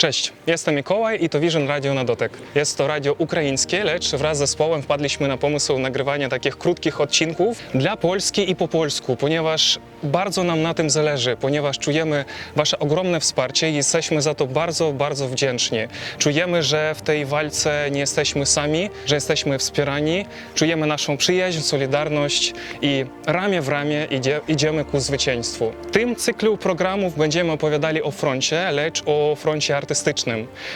Cześć, jestem Mikołaj i to Vision Radio na dotek. Jest to radio ukraińskie, lecz wraz z zespołem wpadliśmy na pomysł nagrywania takich krótkich odcinków dla Polski i po polsku, ponieważ bardzo nam na tym zależy, ponieważ czujemy Wasze ogromne wsparcie i jesteśmy za to bardzo, bardzo wdzięczni. Czujemy, że w tej walce nie jesteśmy sami, że jesteśmy wspierani, czujemy naszą przyjaźń, solidarność i ramię w ramię idzie, idziemy ku zwycięstwu. W tym cyklu programów będziemy opowiadali o froncie, lecz o froncie artystycznym.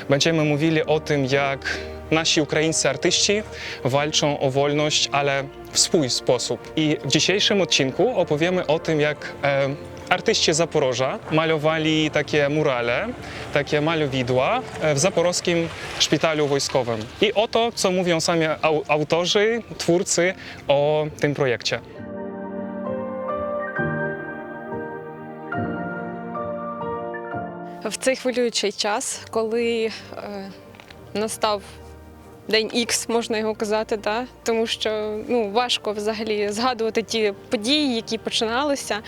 Będziemy mówili o tym, jak nasi ukraińscy artyści walczą o wolność, ale w swój sposób. I w dzisiejszym odcinku opowiemy o tym, jak e, artyści Zaporoża malowali takie murale, takie malowidła e, w zaporowskim szpitalu wojskowym. I o to, co mówią sami au- autorzy, twórcy o tym projekcie. В цей хвилюючий час, коли е, настав день Ікс, можна його казати, да? тому що ну, важко взагалі згадувати ті події, які починалися.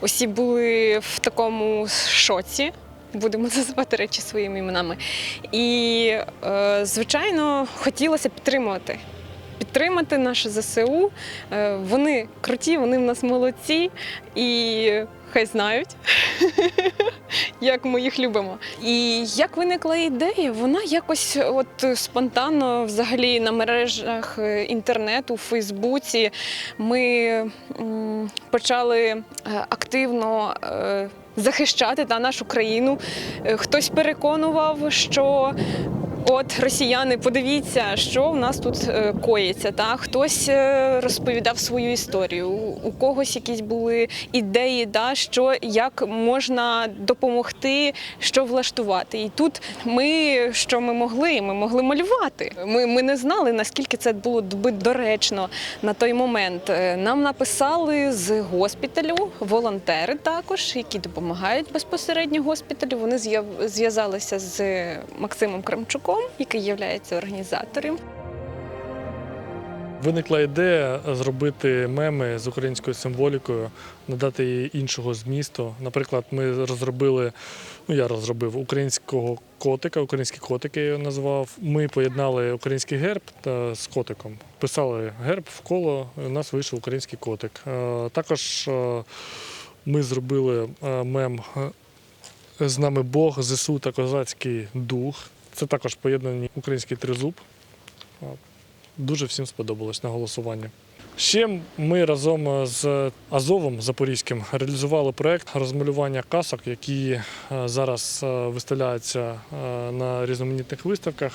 Усі були в такому шоці. Будемо називати речі своїми іменами. І, е, звичайно, хотілося підтримувати. Підтримати наше ЗСУ. Е, Вони круті, вони в нас молодці і хай знають, як ми їх любимо. І як виникла ідея, вона якось от спонтанно, взагалі, на мережах е, інтернету, в Фейсбуці, ми почали е, активно. Захищати та нашу країну. Хтось переконував, що от росіяни, подивіться, що в нас тут е, коїться. Та хтось е, розповідав свою історію. У когось якісь були ідеї, да, що як можна допомогти, що влаштувати. І тут ми що ми могли? Ми могли малювати. Ми, ми не знали, наскільки це було би доречно на той момент. Е, Нам написали з госпіталю волонтери також, які допомагають безпосередньо госпіталю. Вони зв'язалися з Максимом Кремчуком, який є організатором. Виникла ідея зробити меми з українською символікою, надати їй іншого змісту. Наприклад, ми розробили, ну я розробив українського котика, українські котики я його назвав. Ми поєднали український герб та з котиком. Писали герб в коло, у нас вийшов український котик. Е, Також е, ми зробили е, мем з нами Бог, ЗСУ та козацький дух. Це також поєднаний український тризуб. Дуже всім сподобалось на голосування. Ще ми разом з Азовом Запорізьким реалізували проект розмалювання касок, які е, зараз е, виставляються е, на різноманітних виставках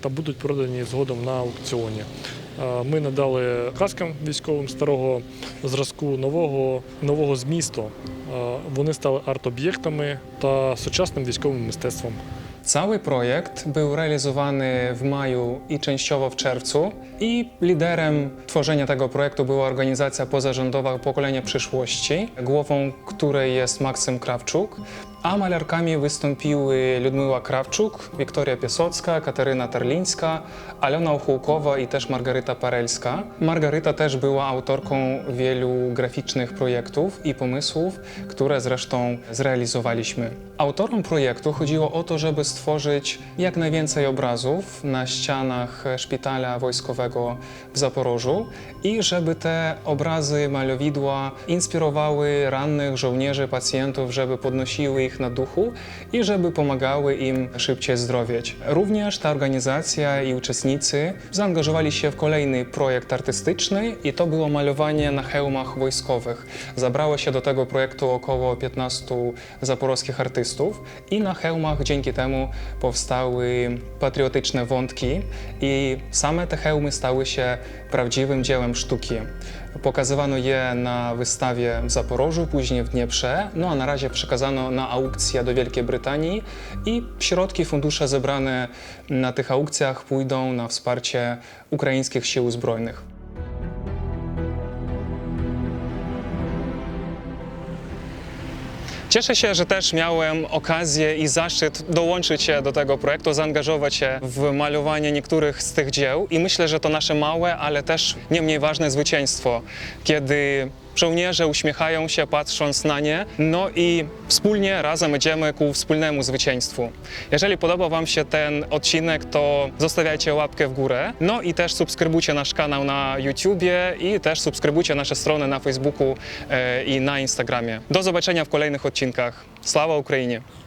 та будуть продані згодом на аукціоні. Ми надали каскам військовим старого зразку нового, нового змісту. Вони стали арт-об'єктами та sучасним військовим mistectwem. Cały projekt był realizowany w maju i częściowo w czerwcu i liderem tworzenia tego projektu była organizacja pozarządowa Pokolenie Przyszłości, głową której jest Maksym Krawczuk, a malarkami wystąpiły Ludmila Krawczuk, Wiktoria Piasocka, Kateryna Tarlińska, Alena Ochółkowa i też Margaryta Parelska. Margaryta też była autorką wielu graficznych projektów i pomysłów, które zresztą zrealizowaliśmy. Autorom projektu chodziło o to, żeby stworzyć jak najwięcej obrazów na ścianach szpitala wojskowego w Zaporożu i żeby te obrazy, malowidła inspirowały rannych żołnierzy, pacjentów, żeby podnosiły ich na duchu i żeby pomagały im szybciej zdrowieć. Również ta organizacja i uczestnicy zaangażowali się w kolejny projekt artystyczny i to było malowanie na hełmach wojskowych. Zabrało się do tego projektu około 15 zaporowskich artystów i na hełmach dzięki temu powstały patriotyczne wątki i same te hełmy stały się prawdziwym dziełem sztuki. Pokazywano je na wystawie w Zaporożu, później w Dnieprze, no a na razie przekazano na aukcję do Wielkiej Brytanii i środki, fundusze zebrane na tych aukcjach pójdą na wsparcie ukraińskich sił zbrojnych. Cieszę się, że też miałem okazję i zaszczyt dołączyć się do tego projektu, zaangażować się w malowanie niektórych z tych dzieł i myślę, że to nasze małe, ale też nie mniej ważne zwycięstwo, kiedy żołnierze uśmiechają się patrząc na nie, no i wspólnie razem idziemy ku wspólnemu zwycięstwu. Jeżeli podobał Wam się ten odcinek, to zostawiajcie łapkę w górę, no i też subskrybujcie nasz kanał na YouTubie i też subskrybujcie nasze strony na Facebooku e, i na Instagramie. Do zobaczenia w kolejnych odcinkach. Sława Ukrainie!